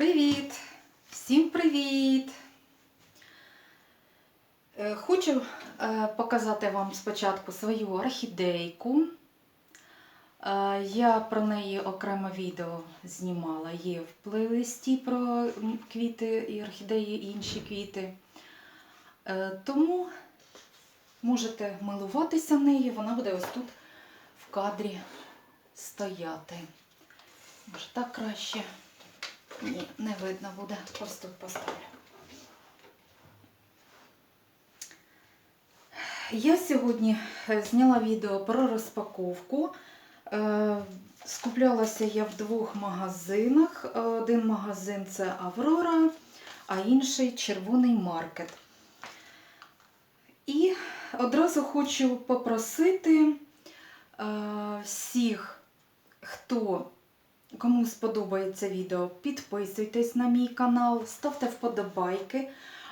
Привіт! Всім привіт! Е, Хочу е, показати вам спочатку свою орхідейку. Е, Я про неї окремо відео знімала. Є в плейлисті про квіти і орхідеї і інші квіти. Тому можете милуватися нею, вона буде ось тут в кадрі стояти. Може так краще? Не видно буде. Тут поставлю. Я сьогодні е, зняла відео про розпаковку. Е, Скуплялася я в двох магазинах. Е, Один магазин це Аврора, а інший червоний маркет. І одразу хочу попросити всіх, хто Кому сподобається відео, підписуйтесь на мій канал, ставте вподобайки.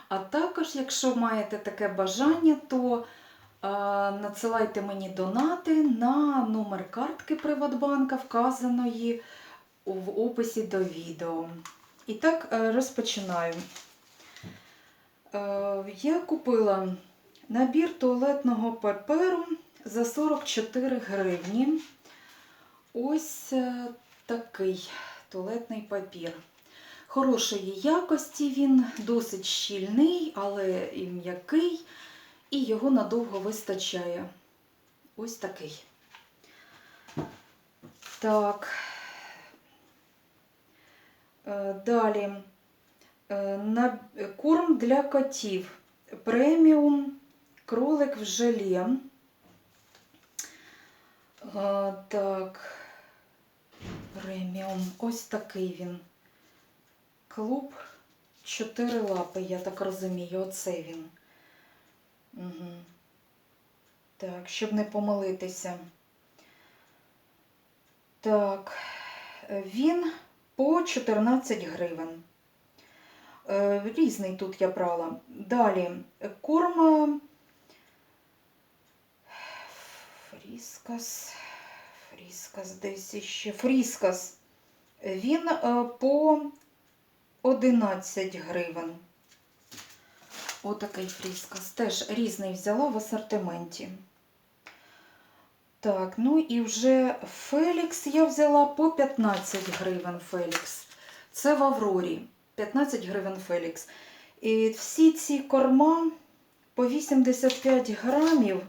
А також, якщо маєте таке бажання, то е, надсилайте мені донати на номер картки Приватбанка, вказаної в описі до відео. І так, е, розпочинаю. Е, я купила набір туалетного паперу за 44 гривні. Ось е, такий туалетний папір. Хорошої якості він, досить щільний, але і м'який, і його надовго вистачає. Ось такий. Так. Е, Далі Е, корм для котів. Преміум кролик в желе. Е, Так. Преміум. Ось такий він. Клуб чотири лапи, я так розумію. Оце він. Угу. Так, щоб не помилитися. Так, він по 14 гривень. Е, Різний тут я брала. Далі корм Фріскас. Фріскас десь іще. Фріскас. Він е, по 11 гривень. Отакий фріскас. Теж різний взяла в асортименті. Так, ну і вже Фелікс я взяла по 15 гривень Фелікс. Це в Аврорі. 15 гривень Фелікс. І всі ці корма по 85 грамів.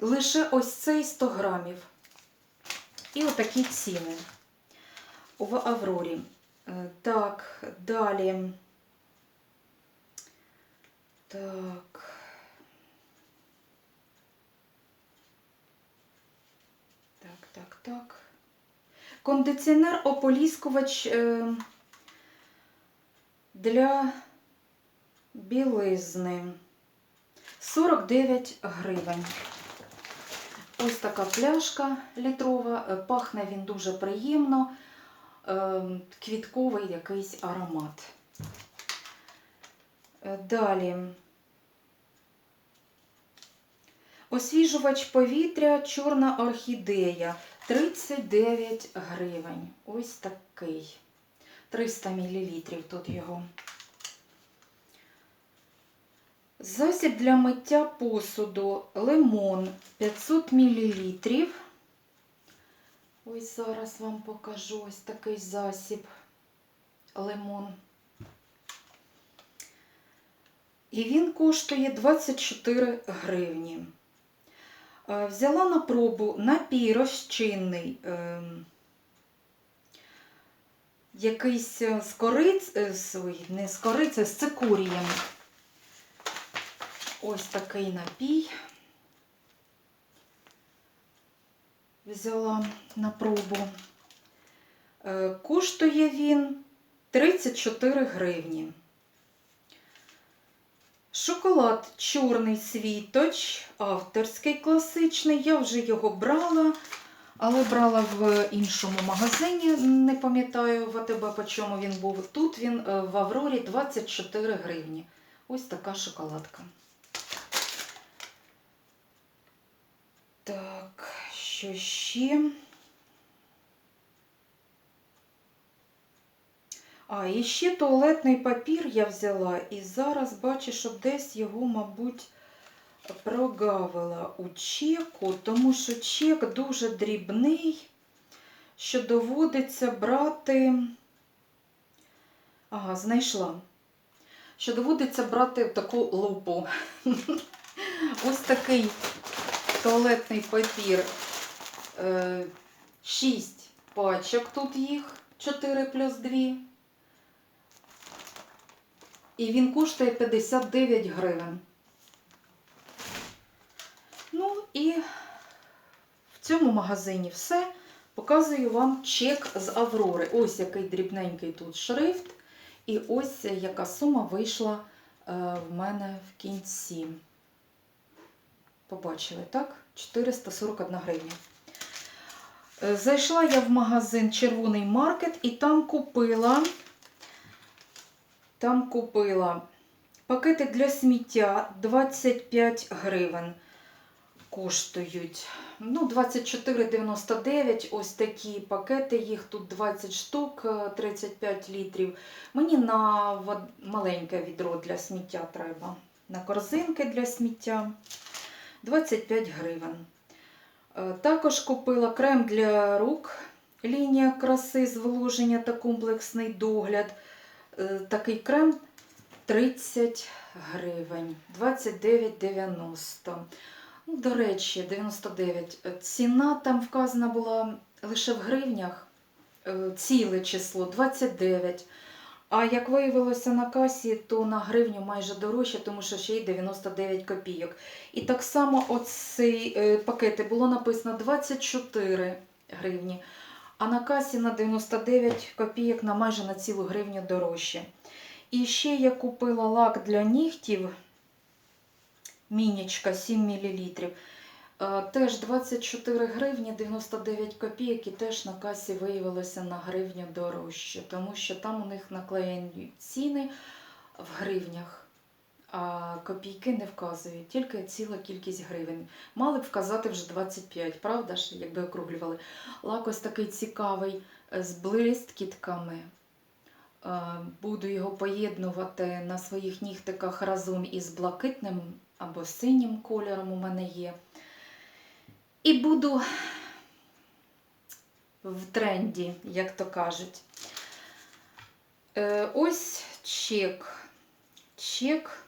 Лише ось цей 100 грамів. І отакі ціни в Аврорі. Е, Так, далі. Так. Так, так, так. Кондиціонер ополіскувач е, для білизни. 49 гривень. Ось така пляшка літрова. Е, Пахне він дуже приємно. Е, Квітковий якийсь аромат. Е, Далі. Освіжувач повітря, чорна орхідея. 39 гривень. Ось такий. 300 мл тут його. Засіб для миття посуду лимон 500 мл. Ось зараз вам покажу ось такий засіб лимон. І він коштує 24 гривні. Е, Взяла на пробу напій розчинний, е, якийсь е, з кориць, е, ой, не з кориці, з цикурієм. Ось такий напій. Взяла на пробу. Е, Коштує він 34 гривні. Шоколад чорний світоч, авторський класичний. Я вже його брала, але брала в іншому магазині. Не пам'ятаю в АТБ, по чому він був. Тут він е, в Аврорі 24 гривні. Ось така шоколадка. Так, що ще? А, і ще туалетний папір я взяла, і зараз бачу, що десь його, мабуть, прогавила у чеку, тому що чек дуже дрібний, що доводиться брати. Ага, знайшла. Що доводиться брати таку лупу. Ось такий туалетний папір. 6 пачок тут їх, 4 плюс 2. І він коштує 59 гривень. Ну і в цьому магазині все. Показую вам чек з Аврори. Ось який дрібненький тут шрифт. І ось яка сума вийшла е, в мене в кінці. Побачили, так? 441 гривня. Е, Зайшла я в магазин Червоний маркет і там купила, там купила пакети для сміття 25 гривень коштують. Ну, 24,99 ось такі пакети, їх тут 20 штук, е, 35 літрів. Мені на маленьке відро для сміття треба. На корзинки для сміття 25 гривень. Е, Також купила крем для рук, лінія краси, зволоження та комплексний догляд. Е, Такий крем 30 гривень, 29,90. Ну, до речі, 99. Е, Ціна там вказана була лише в гривнях, ціле число 29. А як виявилося на касі, то на гривню майже дорожче, тому що ще й 99 копійок. І так само оці е, пакети було написано 24 гривні, а на касі на 99 копійок на майже на цілу гривню дорожче. І ще я купила лак для нігтів. Мінічка 7 мл. Теж 24 гривні 99 копійок і теж на касі виявилося на гривню дорожче, тому що там у них наклеєні ціни в гривнях, а копійки не вказують, тільки ціла кількість гривень. Мали б вказати вже 25, правда ж, якби округлювали. Лак ось такий цікавий е, з блисткітками. Е, Буду його поєднувати на своїх нігтиках разом із блакитним або синім кольором у мене є. І буду в тренді, як то кажуть. Е, Ось чек. Чек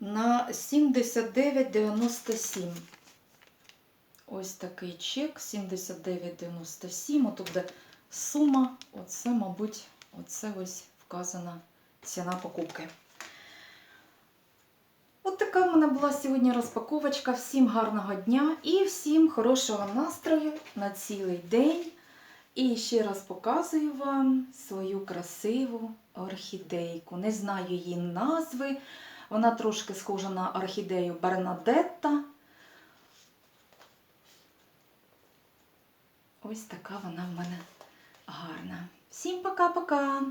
на 79,97. Ось такий чек 79,97. Отут буде сума. Оце, мабуть, оце ось вказана ціна покупки. От така в мене була сьогодні розпаковочка. Всім гарного дня і всім хорошого настрою на цілий день. І ще раз показую вам свою красиву орхідейку. Не знаю її назви. Вона трошки схожа на орхідею Бернадетта. Ось така вона в мене гарна. Всім пока-пока!